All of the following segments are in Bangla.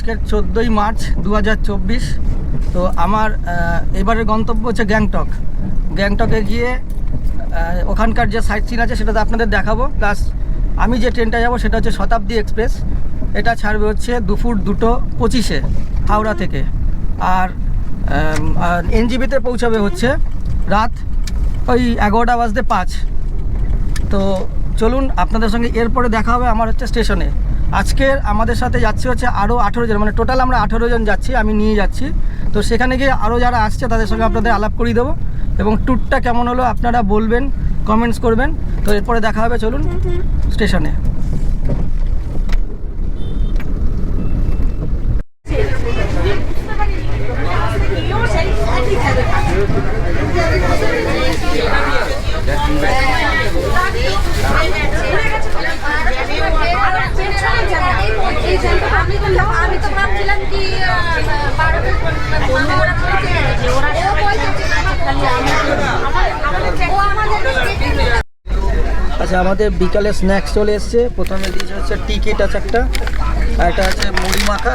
আজকের চোদ্দোই মার্চ দু হাজার চব্বিশ। তো আমার এবারের গন্তব্য হচ্ছে গ্যাংটক। গ্যাংটকে গিয়ে ওখানকার যে সাইট সিন আছে সেটাতে আপনাদের দেখাবো। প্লাস আমি যে ট্রেনটা যাব সেটা হচ্ছে শতাব্দী এক্সপ্রেস। এটা ছাড়বে হচ্ছে দুপুর দুটো পঁচিশে হাওড়া থেকে। আর এনজিবিতে পৌঁছাবে হচ্ছে রাত ওই এগারোটা বাজতে পাঁচ। তো চলুন আপনাদের সঙ্গে এরপরে দেখা হবে আমার হচ্ছে স্টেশনে। আজকের আমাদের সাথে যাচ্ছে হচ্ছে আরও আঠেরো জন মানে টোটাল আমরা আঠেরো জন যাচ্ছি, আমি নিয়ে যাচ্ছি। তো সেখানে গিয়ে আরও যারা আসছে, তাদের সঙ্গে আপনাদের আলাপ করিয়ে দেবো। এবং ট্যুরটা কেমন হলো আপনারা বলবেন কমেন্টস করবেন। তো এরপরে দেখা হবে, চলুন স্টেশনে আমি তো আমি তো ভাবছিলাম কি বারোটা পনেরো ওরা বলছে খালি আমাদের ও আমাদের আচ্ছা আমাদের বিকালে স্ন্যাক্স চলে এসছে। প্রথমে দিয়েছে হচ্ছে টিকিট আছে একটা আর একটা আছে মুড়ি মাখা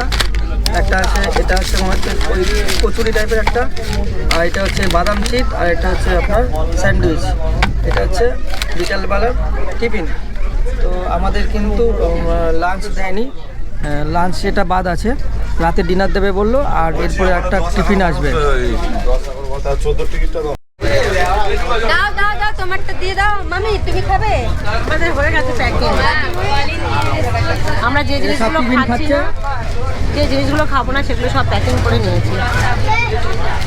একটা আছে এটা হচ্ছে মনে হচ্ছে ওই কচুরি টাইপের একটা আর এটা হচ্ছে বাদাম চিট আর এটা হচ্ছে আপনার স্যান্ডউইচ। এটা হচ্ছে বিকালবেলার টিফিন। তো আমাদের কিন্তু লাঞ্চ দেয়নি। লাঞ্চ সেটা বাদ আছে। রাতে ডিনার দেবে বলল আর এরপরে একটা টিফিন আসবে। চোদ্দ টিকিটটা দাও তোমারটা দিয়ে দাও। মামি তুমি খাবে? আমাদের হয়ে গেছে প্যাকিং আমরা যে জিনিসগুলো খাচ্ছি না যে জিনিসগুলো খাব না সেগুলো সব প্যাকিং করে নিয়েছি।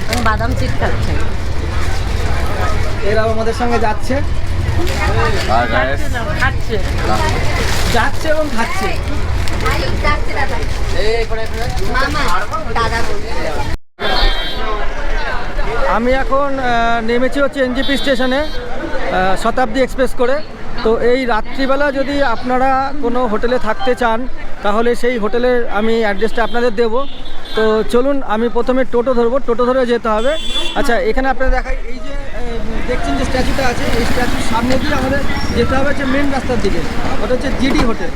আমি বাদাম চিট খাচ্ছি। এরাও আমাদের সঙ্গে যাচ্ছে। যাচ্ছে এবং খাচ্ছে। আমি এখন নেমেছি হচ্ছে এনজিপি স্টেশনে। শতাব্দী এক্সপ্রেস করে। তো এই রাত্রিবেলা যদি আপনারা কোনো হোটেলে থাকতে চান, তাহলে সেই হোটেলের আমি অ্যাড্রেসটা আপনাদের দেব। তো চলুন, আমি প্রথমে টোটো ধরবো। টোটো ধরে যেতে হবে। আচ্ছা এখানে আপনারা দেখাই, এই যে দেখছেন যে স্ট্যাচুটা আছে, এই স্ট্যাচুর সামনে দিয়ে আমাদের যেতে হবে হচ্ছে মেন রাস্তার দিকে। ওটা হচ্ছে জিডি হোটেল,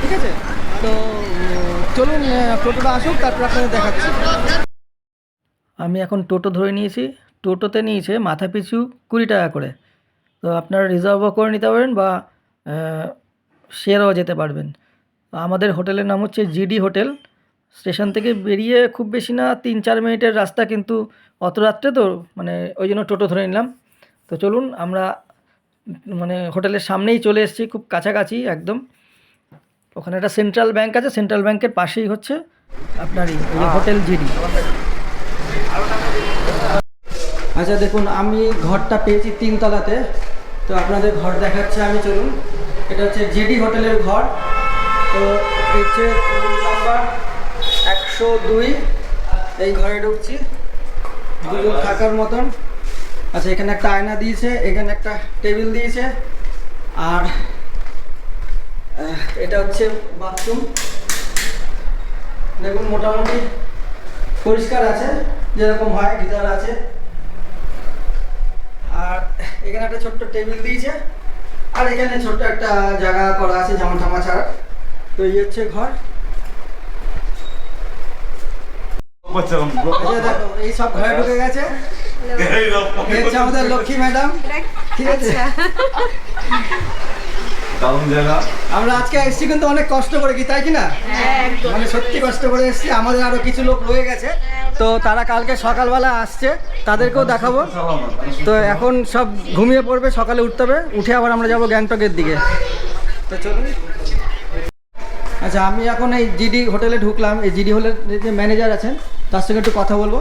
ঠিক আছে? তো চলুন টোটোটা আসুক, তারপর আপনাদের দেখাচ্ছি। আমি এখন টোটো ধরে নিয়েছি। টোটোতে নিয়েছে মাথা পিছু কুড়ি টাকা করে। তো আপনারা রিজার্ভও করে নিতে পারেন বা শেয়ারও যেতে পারবেন। আমাদের হোটেলের নাম হচ্ছে জিডি হোটেল স্টেশন থেকে বেরিয়ে খুব বেশি না তিন চার মিনিটের রাস্তা কিন্তু অত রাত্রে তো মানে ওই জন্য টোটো ধরে নিলাম। তো চলুন আমরা মানে হোটেলের সামনেই চলে এসেছি খুব কাছাকাছি একদম। ওখানে একটা সেন্ট্রাল ব্যাংক আছে সেন্ট্রাল ব্যাংকের পাশেই হচ্ছে আপনার এই হোটেল জিডি আচ্ছা দেখুন আমি ঘরটা পেয়েছি তিনতলাতে। তো আপনাদের ঘর দেখাচ্ছে আমি, চলুন। এটা হচ্ছে জেডি হোটেলের ঘর। তো হচ্ছে রুম নাম্বার একশো দুই। এই ঘরে ঢুকছি। দুজন থাকার মতন। আচ্ছা এখানে একটা আয়না দিয়েছে, এখানে একটা টেবিল দিয়েছে। আর এটা হচ্ছে বাথরুম। দেখুন, মোটামুটি পরিষ্কার আছে, যেরকম হয় গিজার আছে। এখানে একটা ছোট্ট টেবিল দিয়েছে আর এখানে ছোট্ট একটা জায়গা করা আছে জামা টামা ছাড়া। তো এই হচ্ছে ঘর। আচ্ছা দেখো এই সব ঘরে ঢুকে গেছে। আমাদের লক্ষ্মী ম্যাডাম। ঠিক আছে? দারুণ জায়গা। আমরা আজকে এসেছি কিন্তু অনেক কষ্ট করে কি তাই কি না? মানে সত্যি কষ্ট করে এসেছি আমাদের আরও কিছু লোক রয়ে গেছে। তো তারা কালকে সকালবেলা আসছে তাদেরকেও দেখাবো। তো এখন সব ঘুমিয়ে পড়বে সকালে উঠতে হবে। উঠে আবার আমরা যাব গ্যাংটকের দিকে। তো চলুন। আচ্ছা আমি এখন এই জিডি হোটেলে ঢুকলাম। এই জিডি হোটেলের যে ম্যানেজার আছেন তার সঙ্গে একটু কথা বলব।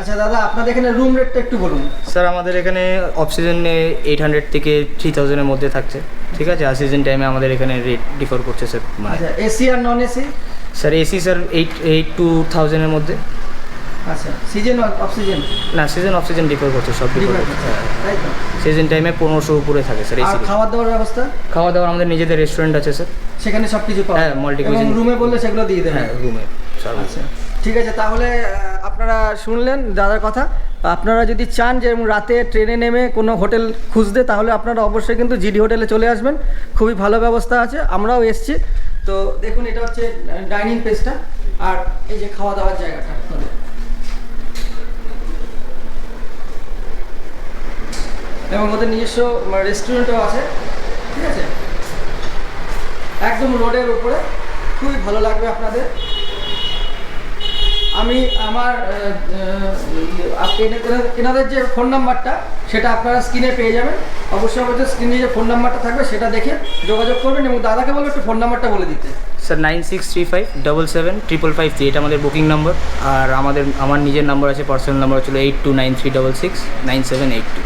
আচ্ছা দাদা আপনাদের এখানে রুম রেটটা একটু বলুন। স্যার আমাদের এখানে অফ সিজনে এইট হান্ড্রেড থেকে থ্রি থাউজেন্ডের মধ্যে থাকছে। ঠিক আছে? আর সিজন টাইমে আমাদের এখানে রেট ডিফার করছে স্যার মানে আচ্ছা এসি আর non AC sir AC sir eight eight two থাউজেন্ডের মধ্যে। আচ্ছা সিজন অফ সিজন না সিজন অফ সিজন ডিফার করছে সব ডিফার করছে। সিজন টাইমে পনেরোশো উপরে থাকে স্যার এসি দাওয়ার ব্যবস্থা? খাওয়া দাওয়া আমাদের নিজেদের রেস্টুরেন্ট আছে স্যার সেখানে সব কিছু পাওয়া হ্যাঁ। রুমে বললে সেগুলো দিয়ে দেবে হ্যাঁ রুমে আচ্ছা। ঠিক আছে, তাহলে আপনারা শুনলেন দাদার কথা। আপনারা যদি চান যে রাতে ট্রেনে নেমে কোনো হোটেল খুঁজতে, তাহলে আপনারা অবশ্যই কিন্তু জিডি হোটেলে চলে আসবেন। খুবই ভালো ব্যবস্থা আছে, আমরাও এসছি। তো দেখুন, এটা হচ্ছে ডাইনিং প্লেসটা আর এই যে খাওয়া দাওয়ার জায়গাটা এবং ওদের নিজস্ব রেস্টুরেন্টও আছে, ঠিক আছে? একদম রোডের উপরে। খুবই ভালো লাগবে আপনাদের। আমি আমার এনাদের যে ফোন নাম্বারটা সেটা আপনারা স্ক্রিনে পেয়ে যাবেন। অবশ্যই অবশ্যই স্ক্রিনে যে ফোন নাম্বারটা থাকবে সেটা দেখে যোগাযোগ করবেন এবং দাদাকে বলব একটু ফোন নাম্বারটা বলে দিতে। Sir nine six three five double seven triple five three এটা আমাদের বুকিং নম্বর আর আমাদের আমার নিজের নাম্বার আছে পার্সোনাল নাম্বার ছিল eight two nine three double six nine seven eight two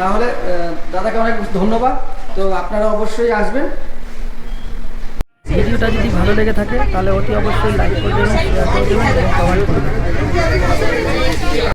তাহলে দাদাকে অনেক ধন্যবাদ। তো আপনারা অবশ্যই আসবেন। ভিডিওটা যদি ভালো লেগে থাকে, তাহলে অতি অবশ্যই লাইক করে দেবেন শেয়ার করে দেবেন, এবং কমেন্ট করে দেবেন।